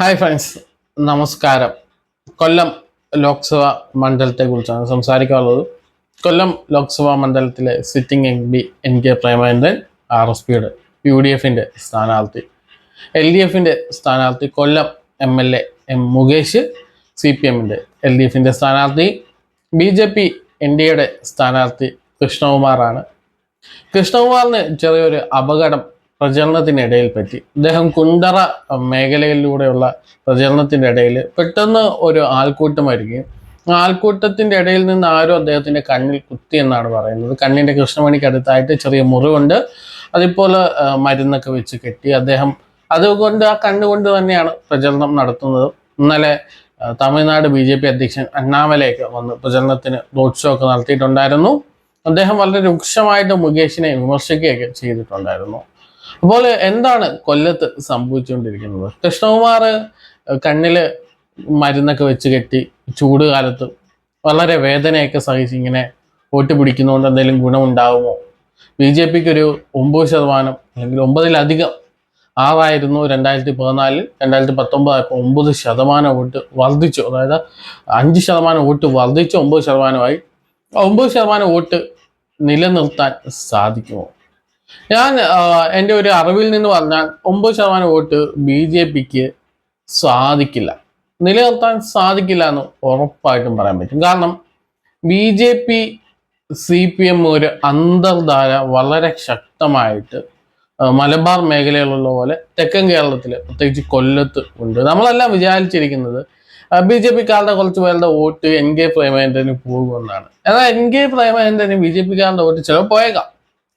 Hi friends നമസ്കാരം. കൊല്ലം ലോക്സഭ മണ്ഡലത്തെ കുറിച്ചാണ് സംസാരിക്കാനുള്ളത്. കൊല്ലം ലോക്സഭാ മണ്ഡലത്തിലെ sitting M P N K Premachandran R S പിയുടെ യു ഡി എഫിന്റെ സ്ഥാനാർത്ഥി. എൽ ഡി എഫിന്റെ സ്ഥാനാർത്ഥി Kollam M L A M Mukesh C P എമ്മിന്റെ എൽ ഡി എഫിന്റെ സ്ഥാനാർത്ഥി. B J P N D എയുടെ സ്ഥാനാർത്ഥി കൃഷ്ണകുമാറാണ്. കൃഷ്ണകുമാറിന് ചെറിയൊരു അപകടം പ്രചരണത്തിനിടയിൽ പറ്റി. അദ്ദേഹം കുണ്ടറ മേഖലയിലൂടെയുള്ള പ്രചരണത്തിന്റെ ഇടയിൽ പെട്ടെന്ന് ഒരു ആൾക്കൂട്ടം വരികയും ആ ആൾക്കൂട്ടത്തിന്റെ ഇടയിൽ നിന്ന് ആരോ അദ്ദേഹത്തിന്റെ കണ്ണിൽ കുത്തി എന്നാണ് പറയുന്നത്. കണ്ണിന്റെ കൃഷ്ണമണിക്ക് അടുത്തായിട്ട് ചെറിയ മുറിവുണ്ട്. അതിപ്പോൾ ആ, മരുന്നൊക്കെ വെച്ച് കെട്ടി അദ്ദേഹം അതുകൊണ്ട് ആ കണ്ണുകൊണ്ട് തന്നെയാണ് പ്രചരണം നടത്തുന്നത്. ഇന്നലെ തമിഴ്നാട് ബി ജെ പി അധ്യക്ഷൻ അണ്ണാമലയൊക്കെ വന്ന് പ്രചരണത്തിന് റോഡ് ഷോ ഒക്കെ നടത്തിയിട്ടുണ്ടായിരുന്നു. അദ്ദേഹം വളരെ രൂക്ഷമായിട്ട് മുകേഷിനെ വിമർശിക്കുകയൊക്കെ ചെയ്തിട്ടുണ്ടായിരുന്നു. അപ്പോൾ എന്താണ് കൊല്ലത്ത് സംഭവിച്ചുകൊണ്ടിരിക്കുന്നത്? കൃഷ്ണകുമാർ കണ്ണിൽ മരുന്നൊക്കെ വെച്ച് കെട്ടി ചൂട് കാലത്ത് വളരെ വേദനയൊക്കെ സഹിച്ച് ഇങ്ങനെ വോട്ട് പിടിക്കുന്നതുകൊണ്ട് എന്തെങ്കിലും ഗുണമുണ്ടാകുമോ ബി ജെ പിക്ക് ഒരു ഒമ്പത് ശതമാനം അല്ലെങ്കിൽ ഒമ്പതിലധികം ആറായിരുന്നു രണ്ടായിരത്തി പതിനാലിൽ. രണ്ടായിരത്തി പത്തൊമ്പതായപ്പോൾ ഒമ്പത് ശതമാനം വോട്ട് വർദ്ധിച്ചു. അതായത് അഞ്ച് ശതമാനം വോട്ട് വർദ്ധിച്ച് ഒമ്പത് ശതമാനമായി. ഒമ്പത് ശതമാനം വോട്ട് നിലനിർത്താൻ സാധിക്കുമോ? ഞാൻ എന്റെ ഒരു അറിവിൽ നിന്ന് പറഞ്ഞാൽ ഒമ്പത് ശതമാനം വോട്ട് ബി ജെ പിക്ക് സാധിക്കില്ല. നിലനിർത്താൻ സാധിക്കില്ല എന്ന് ഉറപ്പായിട്ടും പറയാൻ പറ്റും. കാരണം B J P C P M ഒരു അന്തർധാര വളരെ ശക്തമായിട്ട് മലബാർ മേഖലയിലുള്ള പോലെ തെക്കൻ കേരളത്തിൽ പ്രത്യേകിച്ച് കൊല്ലത്ത് ഉണ്ട്. നമ്മളെല്ലാം വിചാരിച്ചിരിക്കുന്നത് ബി ജെ പിക്കാരുടെ കുറച്ച് പേരുടെ വോട്ട് എൻ കെ പ്രേമേന്ദ്രന് പോകുമെന്നാണ്. എന്നാൽ എൻ കെ പ്രേമേന്ദ്രന് ബി ജെ പിക്കാരുടെ വോട്ട് ചിലപ്പോൾ പോയേക്കാം.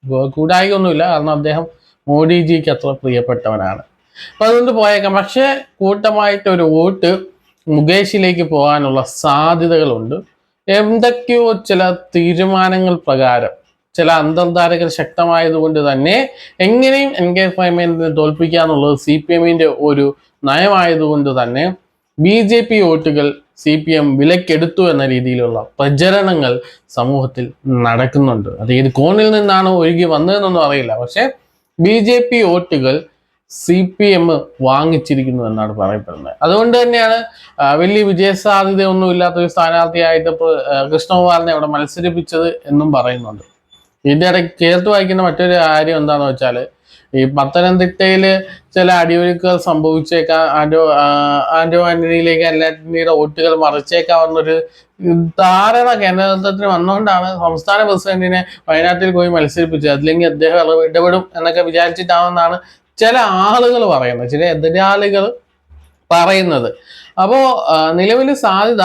കൂടായികയൊന്നുമില്ല കാരണം അദ്ദേഹം മോഡിജിക്ക് അത്ര പ്രിയപ്പെട്ടവനാണ്. അപ്പൊ അതുകൊണ്ട് പോയേക്കാം. പക്ഷെ കൂട്ടമായിട്ട് ഒരു വോട്ട് മുകേഷിലേക്ക് പോകാനുള്ള സാധ്യതകളുണ്ട്. എന്തൊക്കെയോ ചില തീരുമാനങ്ങൾ പ്രകാരം ചില അന്തർധാരകൾ ശക്തമായതുകൊണ്ട് തന്നെ എങ്ങനെയും എൻ കെ പ്രേമേന്ദ്രനെ തോൽപ്പിക്കുക എന്നുള്ളത് സി പി എമ്മിന്റെ ഒരു നയമായതുകൊണ്ട് തന്നെ ബി ജെ പി വോട്ടുകൾ സി പി എം വിലക്കെടുത്തു എന്ന രീതിയിലുള്ള പ്രചരണങ്ങൾ സമൂഹത്തിൽ നടക്കുന്നുണ്ട്. അത് ഏത് കോണിൽ നിന്നാണ് ഒഴുകി വന്നതെന്നൊന്നും അറിയില്ല. പക്ഷേ ബി ജെ പി വോട്ടുകൾ സി പി എം വാങ്ങിച്ചിരിക്കുന്നു എന്നാണ് പറയപ്പെടുന്നത്. അതുകൊണ്ട് തന്നെയാണ് വലിയ വിജയസാധ്യതയൊന്നും ഇല്ലാത്ത ഒരു സ്ഥാനാർത്ഥിയായിട്ട് കൃഷ്ണകുമാറിനെ അവിടെ മത്സരിപ്പിച്ചത് എന്നും പറയുന്നുണ്ട്. ഇതിന്റെ ഇടയ്ക്ക് ചേർത്ത് വായിക്കുന്ന മറ്റൊരു കാര്യം എന്താണെന്ന് വെച്ചാൽ ഈ പത്തനംതിട്ടയിൽ ചില അടിയൊഴുക്കുകൾ സംഭവിച്ചേക്കാം. ആൻഡോ ആൻഡോ ആന്റണിയിലേക്ക് എല്ലാറ്റിന്റെ വോട്ടുകൾ മറിച്ചേക്കാം മറിച്ചേക്കാവുന്നൊരു ധാരണ കേന്ദ്രത്തിന് വന്നുകൊണ്ടാണ് സംസ്ഥാന പ്രസിഡന്റിനെ വയനാട്ടിൽ പോയി മത്സരിപ്പിച്ചത്. അതില്ലെങ്കിൽ അദ്ദേഹം ഇടപെ- ഇടപെടും എന്നൊക്കെ വിചാരിച്ചിട്ടാണെന്നാണ് ചില ആളുകൾ പറയുന്നത് ചില എതിരാളികൾ പറയുന്നത്. അപ്പോൾ നിലവിൽ സാധ്യത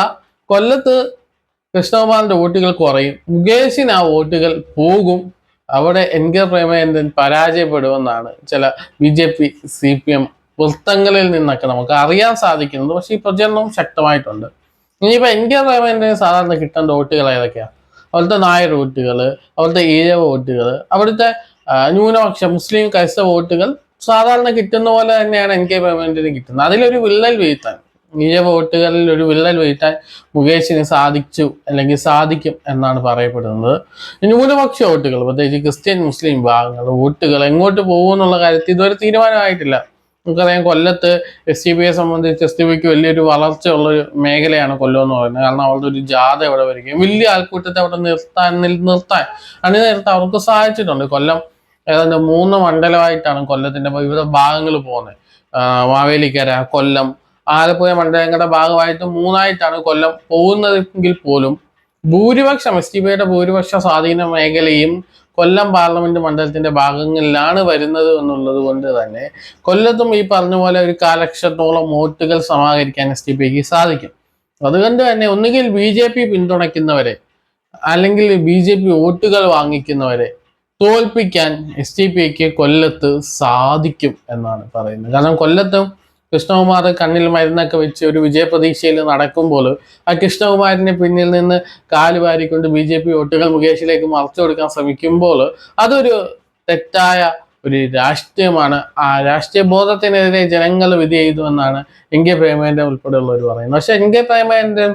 കൊല്ലത്ത് കൃഷ്ണകുമാറിന്റെ വോട്ടുകൾ കുറയും. മുകേഷിന് ആ വോട്ടുകൾ പോകും. അവിടെ എൻകെ പ്രേമചന്ദ്രൻ പരാജയപ്പെടുമെന്നാണ് ചില B J P C P M വൃത്തങ്ങളിൽ നിന്നൊക്കെ നമുക്ക് അറിയാൻ സാധിക്കുന്നത്. പക്ഷേ ഈ പ്രചരണവും ശക്തമായിട്ടുണ്ട്. ഇനിയിപ്പോൾ എൻ കെ പ്രേമചന്ദ്രന് സാധാരണ കിട്ടേണ്ട വോട്ടുകൾ ഏതൊക്കെയാണ് അവിടുത്തെ നായർ വോട്ടുകൾ അവിടുത്തെ ഈഴവ വോട്ടുകൾ അവിടുത്തെ ന്യൂനപക്ഷ മുസ്ലിം ക്രൈസ്തവ വോട്ടുകൾ സാധാരണ കിട്ടുന്ന പോലെ തന്നെയാണ് എൻ കെ പ്രേമചന്ദ്രന് കിട്ടുന്നത്. അതിലൊരു വിള്ളൽ വീഴ്ത്താൻ ഈഴവ വോട്ടുകളിൽ ഒരു വിള്ളൽ വീഴ്ത്താൻ മുകേഷിന് സാധിച്ചു അല്ലെങ്കിൽ സാധിക്കും എന്നാണ് പറയപ്പെടുന്നത്. ന്യൂനപക്ഷ വോട്ടുകൾ പ്രത്യേകിച്ച് ക്രിസ്ത്യൻ മുസ്ലിം വിഭാഗങ്ങൾ വോട്ടുകൾ എങ്ങോട്ട് പോകും എന്നുള്ള കാര്യത്തിൽ ഇതുവരെ തീരുമാനമായിട്ടില്ല. നമുക്കറിയാം കൊല്ലത്ത് എസ് ടി പിയെ സംബന്ധിച്ച് എസ് ടി പിക്ക് വലിയൊരു വളർച്ച ഉള്ള ഒരു മേഖലയാണ് കൊല്ലം എന്ന് പറയുന്നത്. കാരണം അവരുടെ ഒരു ജാഥ അവിടെ വരികയും വലിയ ആൾക്കൂട്ടത്തെ അവിടെ നിർത്താൻ നിർത്താൻ അണിനിരത്താൻ അവർക്ക് സാധിച്ചിട്ടുണ്ട്. കൊല്ലം ഏതാണ്ട് മൂന്ന് മണ്ഡലമായിട്ടാണ് കൊല്ലത്തിന്റെ വിവിധ ഭാഗങ്ങൾ പോകുന്നത്. മാവേലിക്കര കൊല്ലം ആലപ്പുഴ മണ്ഡലങ്ങളുടെ ഭാഗമായിട്ട് മൂന്നായിട്ടാണ് കൊല്ലം പോകുന്നതെങ്കിൽ പോലും ഭൂരിപക്ഷം എസ് ടി പിയുടെ ഭൂരിപക്ഷ സ്വാധീന മേഖലയും കൊല്ലം പാർലമെന്റ് മണ്ഡലത്തിന്റെ ഭാഗങ്ങളിലാണ് വരുന്നത് എന്നുള്ളത് കൊണ്ട് തന്നെ കൊല്ലത്തും ഈ പറഞ്ഞ പോലെ ഒരു കാലക്ഷത്തോളം വോട്ടുകൾ സമാഹരിക്കാൻ എസ് ടി പിക്ക് സാധിക്കും. അതുകൊണ്ട് തന്നെ ഒന്നുകിൽ ബി ജെ പി പിന്തുണയ്ക്കുന്നവരെ അല്ലെങ്കിൽ ബി ജെ പി വോട്ടുകൾ വാങ്ങിക്കുന്നവരെ തോൽപ്പിക്കാൻ എസ് ടി പിക്ക് കൊല്ലത്ത് സാധിക്കും എന്നാണ് പറയുന്നത്. കാരണം കൊല്ലത്തും കൃഷ്ണകുമാർ കണ്ണിൽ മരുന്നൊക്കെ വെച്ച് ഒരു വിജയപ്രതീക്ഷയിൽ നടക്കുമ്പോൾ ആ കൃഷ്ണകുമാരിനെ പിന്നിൽ നിന്ന് കാൽ വാരിക്കൊണ്ട് ബി ജെ പി വോട്ടുകൾ മുകേഷിലേക്ക് മറച്ചു കൊടുക്കാൻ ശ്രമിക്കുമ്പോൾ അതൊരു തെറ്റായ ഒരു രാഷ്ട്രീയമാണ്. ആ രാഷ്ട്രീയ ബോധത്തിനെതിരെ ജനങ്ങൾ വിധി ചെയ്തു എന്നാണ് എൻ കെ പ്രേമേന്ദ്രൻ ഉൾപ്പെടെയുള്ളവർ പറയുന്നത്. പക്ഷെ എൻ കെ പ്രേമേന്ദ്രൻ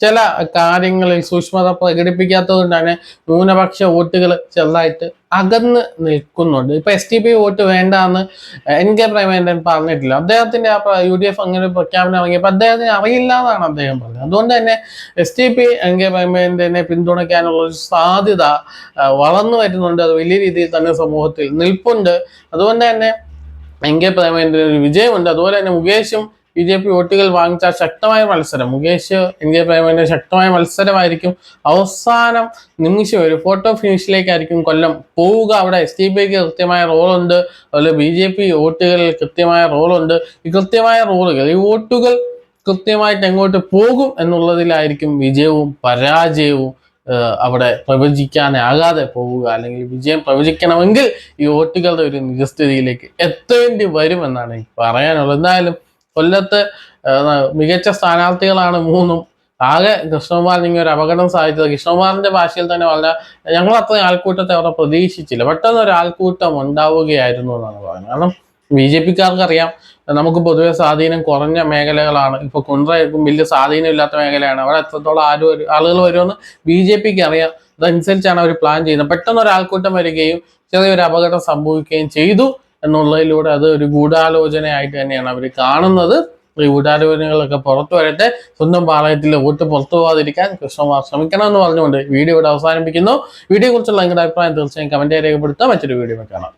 ചില കാര്യങ്ങളിൽ സൂക്ഷ്മത പ്രകടിപ്പിക്കാത്തത് കൊണ്ടാണ് ന്യൂനപക്ഷ വോട്ടുകൾ ചെറുതായിട്ട് അകന്ന് നിൽക്കുന്നുണ്ട്. ഇപ്പൊ എസ് ടി പി വോട്ട് വേണ്ട എന്ന് എൻ കെ പ്രേമേന്ദ്രൻ പറഞ്ഞിട്ടില്ല. അദ്ദേഹത്തിന്റെ ആ യു ഡി എഫ് അങ്ങനെ പ്രഖ്യാപനം ഇറങ്ങിയപ്പോൾ അദ്ദേഹത്തിന് അറിയില്ലാതാണ് അദ്ദേഹം പറഞ്ഞത്. അതുകൊണ്ട് തന്നെ S T P N K പ്രേമേന്ദ്രനെ പിന്തുണയ്ക്കാനുള്ള ഒരു സാധ്യത വളർന്നു വരുന്നുണ്ട്. അത് വലിയ രീതിയിൽ തന്നെ സമൂഹത്തിൽ നിൽപ്പുണ്ട്. അതുകൊണ്ട് തന്നെ എൻ കെ പ്രേമേന്ദ്രൻ ഒരു വിജയമുണ്ട്. അതുപോലെ തന്നെ മുകേഷും ബി ജെ പി വോട്ടുകൾ വാങ്ങിച്ച ശക്തമായ മത്സരം. മുകേഷ് എൻ ഡി എ പ്രേമന്റെ ശക്തമായ മത്സരമായിരിക്കും. അവസാനം നിമിഷം ഒരു ഫോട്ടോ ഫിനിഷിലേക്കായിരിക്കും കൊല്ലം. പോവുക അവിടെ. എസ് ഡി പിക്ക് കൃത്യമായ റോളുണ്ട് അതുപോലെ ബി ജെ പി വോട്ടുകളിൽ കൃത്യമായ റോളുണ്ട് ഈ കൃത്യമായ റോളുകൾ ഈ വോട്ടുകൾ കൃത്യമായിട്ട് എങ്ങോട്ട് പോകും എന്നുള്ളതിലായിരിക്കും വിജയവും പരാജയവും അവിടെ പ്രവചിക്കാനാകാതെ പോവുക. അല്ലെങ്കിൽ വിജയം പ്രവചിക്കണമെങ്കിൽ ഈ വോട്ടുകളുടെ ഒരു നിജസ്ഥിതിയിലേക്ക് എത്തേണ്ടി വരുമെന്നാണ് എനിക്ക് പറയാനുള്ളത്. എന്തായാലും കൊല്ലത്ത് മികച്ച സ്ഥാനാർത്ഥികളാണ് മൂന്നും. ആകെ കൃഷ്ണകുമാറിന് ഇങ്ങനെ ഒരു അപകടം സാധിച്ചത്. കൃഷ്ണകുമാറിന്റെ ഭാഷയിൽ തന്നെ വളരെ ഞങ്ങൾ അത്രയും ആൾക്കൂട്ടത്തെ അവിടെ പ്രതീക്ഷിച്ചില്ല. പെട്ടെന്ന് ഒരു ആൾക്കൂട്ടം ഉണ്ടാവുകയായിരുന്നു എന്നാണ് പറയുന്നത്. കാരണം ബി ജെ പിക്കാർക്ക് അറിയാം നമുക്ക് പൊതുവെ സ്വാധീനം കുറഞ്ഞ മേഖലകളാണ്. ഇപ്പൊ കുണ്ട്രയ്ക്കും വലിയ സ്വാധീനം ഇല്ലാത്ത മേഖലയാണ്. അവിടെ എത്രത്തോളം ആരും ആളുകൾ വരുമെന്ന് ബി ജെ പിക്ക് അറിയാം അതനുസരിച്ചാണ് അവർ പ്ലാൻ ചെയ്യുന്നത്. പെട്ടെന്ന് ഒരു ആൾക്കൂട്ടം വരികയും ചെറിയൊരു അപകടം സംഭവിക്കുകയും ചെയ്തു. എന്നുള്ളതിലൂടെ അത് ഒരു ഗൂഢാലോചനയായിട്ട് തന്നെയാണ് അവർ കാണുന്നത്. ഈ ഗൂഢാലോചനകളൊക്കെ പുറത്തു വരട്ടെ. സ്വന്തം പാളയത്തിലെ വോട്ട് പുറത്തു പോകാതിരിക്കാൻ കൃഷ്ണകുമാർ ശ്രമിക്കണമെന്ന് പറഞ്ഞുകൊണ്ട് വീഡിയോ ഇവിടെ അവസാനിപ്പിക്കുന്നു. വീഡിയോ കുറിച്ചുള്ള നിങ്ങളുടെ അഭിപ്രായം തീർച്ചയായും കമന്റ് രേഖപ്പെടുത്താം മറ്റൊരു വീഡിയോ കാണാം.